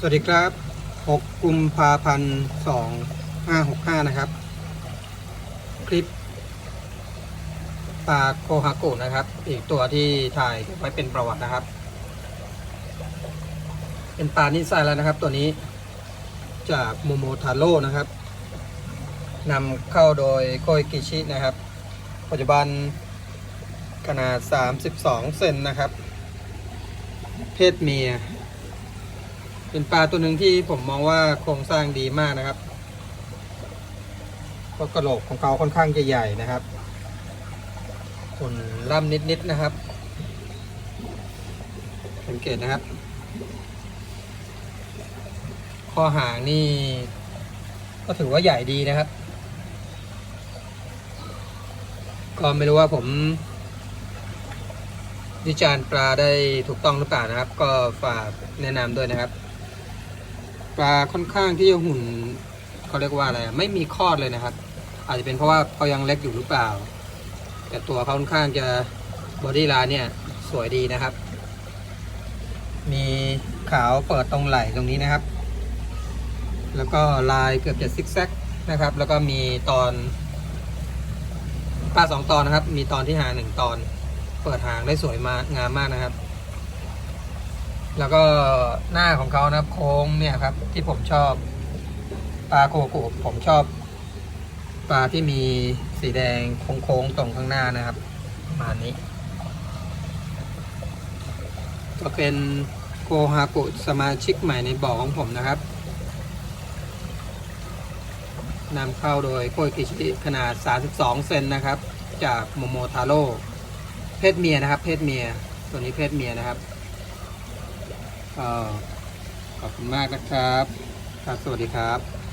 สวัสดีครับ 6 กุมภาพันธ์2565 นะครับ คลิปปลาโคฮากุนะครับ อีกตัวที่ถ่ายไว้เป็นประวัตินะครับ เป็นปลานิสัยแล้วนะครับ ตัวนี้จากโมโมทาโร่นะครับนำเข้าโดยโกยกิชินะครับ ปัจจุบันขนาด 32 เซนนะครับ เพศเมีย เป็นปลาตัวหนึ่งที่ผมมองว่าโครงสร้างดีมากนะครับเพราะกระโหลกของเขาค่อนข้างจะใหญ่นะครับส่วนล่ำนิดๆนะครับ สังเกตนะครับ ข้อหางนี่ ก็ถือว่าใหญ่ดีนะครับ ก็ไม่รู้ว่าผมวิจารณ์ปลาได้ถูกต้องหรือเปล่านะครับ ก็ฝากแนะนำด้วยนะครับ ปลาค่อนข้างที่จะหุ่นเขาเรียกว่าอะไรไม่มีคลอดเลยนะครับ อาจจะเป็นเพราะว่าเขายังเล็กอยู่หรือเปล่า แต่ตัวเขาค่อนข้างจะบอดี้ไลน์เนี่ยสวยดีนะครับ มีขาวเปิดตรงไหล่ตรงนี้นะครับ แล้วก็ลายเกือบจะซิกแซกนะครับ แล้วก็มีตอนปลาสองตอนนะครับ มีตอนที่หางหนึ่งตอน เปิดหางได้สวยมากงามมากนะครับ แล้วก็หน้าของเขานะครับโค้งเนี่ยครับ ที่ผมชอบปลาโคกุผมชอบ ปลาที่มีสีแดงโค้งๆตรงข้างหน้านะครับประมาณนี้ ก็เป็นโกฮากุสมาชิกใหม่ในบ่อของผมนะครับนำเข้าโดยโคยกิชิขนาด 32 เซนนะครับ จากโมโมทาโร่เพศเมียนะครับ เพศเมีย ตัวนี้เพศเมียนะครับ ขอบคุณมากนะครับ ครับ สวัสดีครับ